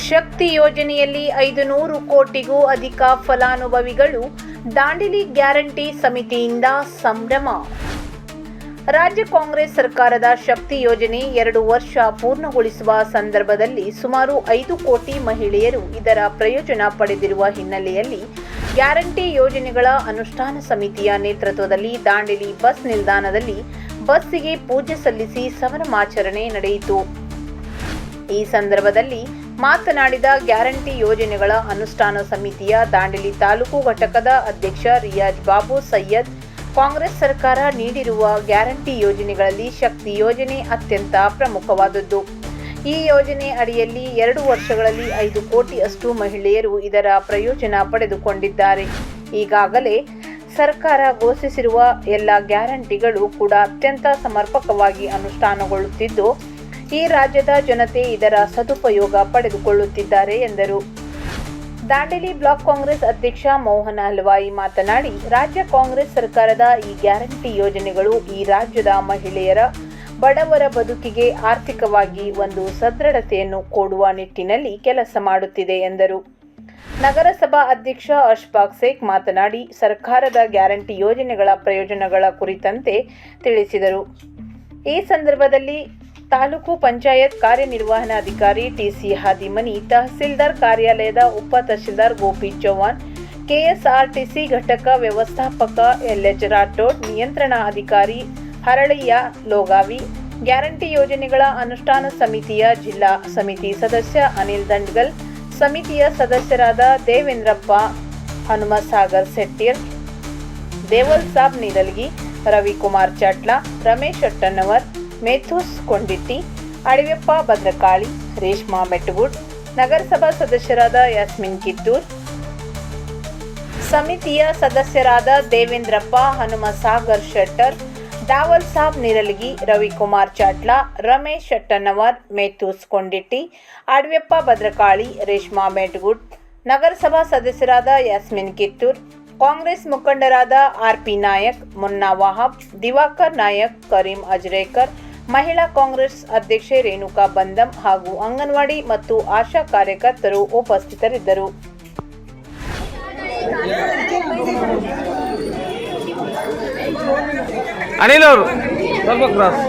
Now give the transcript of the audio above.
ಶಕ್ತಿ ಯೋಜನೆಯಲ್ಲಿ ಐದು ನೂರು ಕೋಟಿಗೂ ಅಧಿಕ ಫಲಾನುಭವಿಗಳು ದಾಂಡಿಲಿ ಗ್ಯಾರಂಟಿ ಸಮಿತಿಯಿಂದ ಸಂಭ್ರಮ. ರಾಜ್ಯ ಕಾಂಗ್ರೆಸ್ ಸರ್ಕಾರದ ಶಕ್ತಿ ಯೋಜನೆ ಎರಡು ವರ್ಷ ಪೂರ್ಣಗೊಳಿಸುವ ಸಂದರ್ಭದಲ್ಲಿ ಸುಮಾರು ಐದು ಕೋಟಿ ಮಹಿಳೆಯರು ಇದರ ಪ್ರಯೋಜನ ಪಡೆದಿರುವ ಹಿನ್ನೆಲೆಯಲ್ಲಿ ಗ್ಯಾರಂಟಿ ಯೋಜನೆಗಳ ಅನುಷ್ಠಾನ ಸಮಿತಿಯ ನೇತೃತ್ವದಲ್ಲಿ ದಾಂಡೇಲಿ ಬಸ್ ನಿಲ್ದಾಣದಲ್ಲಿ ಬಸ್ಸಿಗೆ ಪೂಜೆ ಸಲ್ಲಿಸಿ ಸಂಭ್ರಮಾಚರಣೆ ನಡೆಯಿತು. ಈ ಸಂದರ್ಭದಲ್ಲಿ ಮಾತನಾಡಿದ ಗ್ಯಾರಂಟಿ ಯೋಜನೆಗಳ ಅನುಷ್ಠಾನ ಸಮಿತಿಯ ದಾಂಡೇಲಿ ತಾಲೂಕು ಘಟಕದ ಅಧ್ಯಕ್ಷ ರಿಯಾಜ್ ಬಾಬು ಸೈಯದ್, ಕಾಂಗ್ರೆಸ್ ಸರ್ಕಾರ ನೀಡಿರುವ ಗ್ಯಾರಂಟಿ ಯೋಜನೆಗಳಲ್ಲಿ ಶಕ್ತಿ ಯೋಜನೆ ಅತ್ಯಂತ ಪ್ರಮುಖವಾದದ್ದು. ಈ ಯೋಜನೆ ಅಡಿಯಲ್ಲಿ ಎರಡು ವರ್ಷಗಳಲ್ಲಿ ಐದು ಕೋಟಿ ಅಷ್ಟು ಮಹಿಳೆಯರು ಇದರ ಪ್ರಯೋಜನ ಪಡೆದುಕೊಂಡಿದ್ದಾರೆ. ಈಗಾಗಲೇ ಸರ್ಕಾರ ಘೋಷಿಸಿರುವ ಎಲ್ಲ ಗ್ಯಾರಂಟಿಗಳು ಕೂಡ ಅತ್ಯಂತ ಸಮರ್ಪಕವಾಗಿ ಅನುಷ್ಠಾನಗೊಳ್ಳುತ್ತಿದ್ದು ಈ ರಾಜ್ಯದ ಜನತೆ ಇದರ ಸದುಪಯೋಗ ಪಡೆದುಕೊಳ್ಳುತ್ತಿದ್ದಾರೆ ಎಂದರು. ದಾಂಡೇಲಿ ಬ್ಲಾಕ್ ಕಾಂಗ್ರೆಸ್ ಅಧ್ಯಕ್ಷ ಮೋಹನ ಹಲ್ವಾಯಿ ಮಾತನಾಡಿ, ರಾಜ್ಯ ಕಾಂಗ್ರೆಸ್ ಸರ್ಕಾರದ ಈ ಗ್ಯಾರಂಟಿ ಯೋಜನೆಗಳು ಈ ರಾಜ್ಯದ ಮಹಿಳೆಯರ ಬಡವರ ಬದುಕಿಗೆ ಆರ್ಥಿಕವಾಗಿ ಒಂದು ಸದೃಢತೆಯನ್ನು ಕೊಡುವ ನಿಟ್ಟಿನಲ್ಲಿ ಕೆಲಸ ಮಾಡುತ್ತಿದೆ ಎಂದರು. ನಗರಸಭಾ ಅಧ್ಯಕ್ಷ ಅಶ್ಫಾಕ್ ಶೇಖ್ ಮಾತನಾಡಿ, ಸರ್ಕಾರದ ಗ್ಯಾರಂಟಿ ಯೋಜನೆಗಳ ಪ್ರಯೋಜನಗಳ ಕುರಿತಂತೆ ತಿಳಿಸಿದರು. ಈ ಸಂದರ್ಭದಲ್ಲಿ ತಾಲೂಕು ಪಂಚಾಯತ್ ಕಾರ್ಯನಿರ್ವಹಣಾಧಿಕಾರಿ ಟಿಸಿ ಹಾದಿಮನಿ, ತಹಸೀಲ್ದಾರ್ ಕಾರ್ಯಾಲಯದ ಉಪ ತಹಸೀಲ್ದಾರ್ ಗೋಪಿ ಚೌಹಾಣ್, ಕೆಎಸ್ಆರ್ಟಿಸಿ ಘಟಕ ವ್ಯವಸ್ಥಾಪಕ ಎಲ್ಎಚ್ ರಾಠೋಡ್, ನಿಯಂತ್ರಣ ಅಧಿಕಾರಿ ಹರಳಯ್ಯ ಲೋಗಾವಿ, ಗ್ಯಾರಂಟಿ ಯೋಜನೆಗಳ ಅನುಷ್ಠಾನ ಸಮಿತಿಯ ಜಿಲ್ಲಾ ಸಮಿತಿ ಸದಸ್ಯ ಅನಿಲ್ ದಂಡ್ಗಲ್, ಸಮಿತಿಯ ಸದಸ್ಯರಾದ ದೇವೇಂದ್ರಪ್ಪ, ಹನುಮಸಾಗರ್ ಸೆಟ್ಟಿರ್ ದೇವಲ್ ಸಾಬ್ ನೀರಲ್ಗಿ ರವಿಕುಮಾರ್ ಚಾಟ್ಲಾ, ರಮೇಶ್ ಅಟ್ಟನ್ನವರ್ ಮೇಥೂಸ್ ಕೊಂಡಿಟ್ಟಿ ಅಡಿವೆಪ್ಪ ಭದ್ರಕಾಳಿ ರೇಷ್ಮಾ ಮೆಟ್ಗುಡ್ ನಗರಸಭಾ ಸದಸ್ಯರಾದ ಯಾಸ್ಮಿನ್ ಕಿತ್ತೂರ್. ಸಮಿತಿಯ ಸದಸ್ಯರಾದ ದೇವೇಂದ್ರಪ್ಪ ಹನುಮಸಾಗರ್ ಶೆಟ್ಟರ್, ದಾವಲ್ ಸಾಬ್ ನಿರಲಗಿ, ರವಿಕುಮಾರ್ ಚಾಟ್ಲಾ, ರಮೇಶ್ ಶೆಟ್ಟನವರ್ ಮೇಥೂಸ್ ಕೊಂಡಿಟ್ಟಿ ಅಡವ್ಯಪ್ಪ ಭದ್ರಕಾಳಿ, ರೇಷ್ಮಾ ಮೆಟ್ಗುಡ್ ನಗರಸಭಾ ಸದಸ್ಯರಾದ ಯಾಸ್ಮಿನ್ ಕಿತ್ತೂರ್, ಕಾಂಗ್ರೆಸ್ ಮುಖಂಡರಾದ ಆರ್ ಪಿ ನಾಯಕ್, ಮುನ್ನಾ ವಹಾಬ್, ದಿವಾಕರ್ ನಾಯಕ್, ಕರೀಂ ಅಜ್ರೇಕರ್ ಮಹಿಳಾ ಕಾಂಗ್ರೆಸ್ ಅಧ್ಯಕ್ಷೆ ರೇಣುಕಾ ಬಂದಂ ಹಾಗೂ ಅಂಗನವಾಡಿ ಮತ್ತು ಆಶಾ ಕಾರ್ಯಕರ್ತರು ಉಪಸ್ಥಿತರಿದ್ದರು. ಅನಿಲ್ ಅವರು. ಸ್ವಲ್ಪ ಕ್ರಾಸ್